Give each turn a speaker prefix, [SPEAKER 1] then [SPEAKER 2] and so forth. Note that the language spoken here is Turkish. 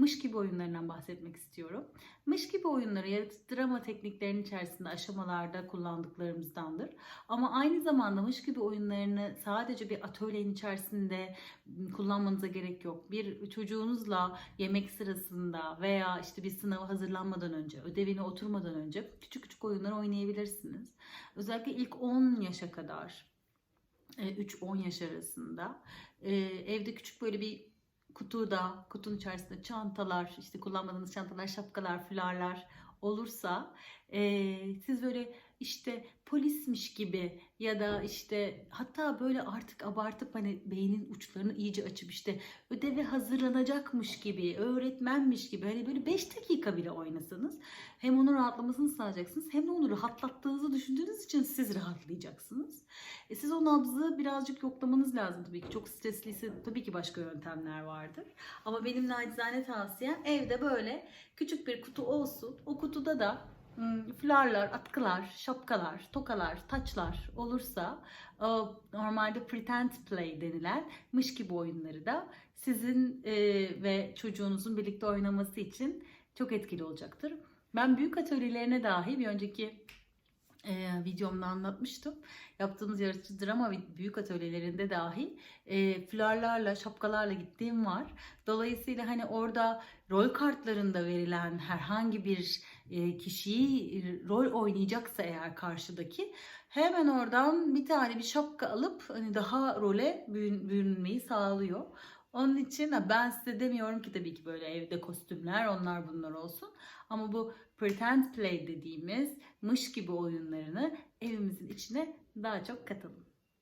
[SPEAKER 1] mış gibi oyunlarından bahsetmek istiyorum. Mış gibi oyunları yaratıcı drama tekniklerinin içerisinde aşamalarda kullandıklarımızdandır. Ama aynı zamanda mış gibi oyunlarını sadece bir atölyenin içerisinde kullanmanıza gerek yok. Bir çocuğunuzla yemek sırasında veya işte bir sınava hazırlanmadan önce, ödevine oturmadan önce küçük küçük oyunlar oynayabilirsiniz. Özellikle ilk 10 yaşa kadar, e, 3-10 yaş arasında e, evde küçük böyle bir kutuda, kutunun içerisinde çantalar, işte kullanmadığınız çantalar, şapkalar, fularlar olursa e, siz böyle işte polismiş gibi ya da işte hatta böyle artık abartıp hani beynin uçlarını iyice açıp işte ödeve hazırlanacakmış gibi, öğretmenmiş gibi hani böyle 5 dakika bile oynasanız hem onun rahatlamasını sağlayacaksınız hem de onu rahatlattığınızı düşündüğünüz için siz rahatlayacaksınız. E siz o nabzı birazcık yoklamanız lazım tabii ki. Çok stresliyse tabii ki başka yöntemler vardır. Ama benim nacizane tavsiyem evde böyle küçük bir kutu olsun. O kutuda da hmm, fularlar, atkılar, şapkalar, tokalar, taçlar olursa o normalde pretend play denilen mış gibi oyunları da sizin e, ve çocuğunuzun birlikte oynaması için çok etkili olacaktır. Ben büyük atölyelerine dahi bir önceki e, videomda anlatmıştım. Yaptığımız yaratıcı drama büyük atölyelerinde dahi e, fularlarla, şapkalarla gittiğim var. Dolayısıyla hani orada rol kartlarında verilen herhangi bir e, kişiyi rol oynayacaksa eğer karşıdaki hemen oradan bir tane bir şapka alıp hani daha role bürün- bürünmeyi sağlıyor. Onun için ben size demiyorum ki tabii ki böyle evde kostümler onlar bunlar olsun. Ama bu pretend play dediğimiz mış gibi oyunlarını evimizin içine daha çok katalım.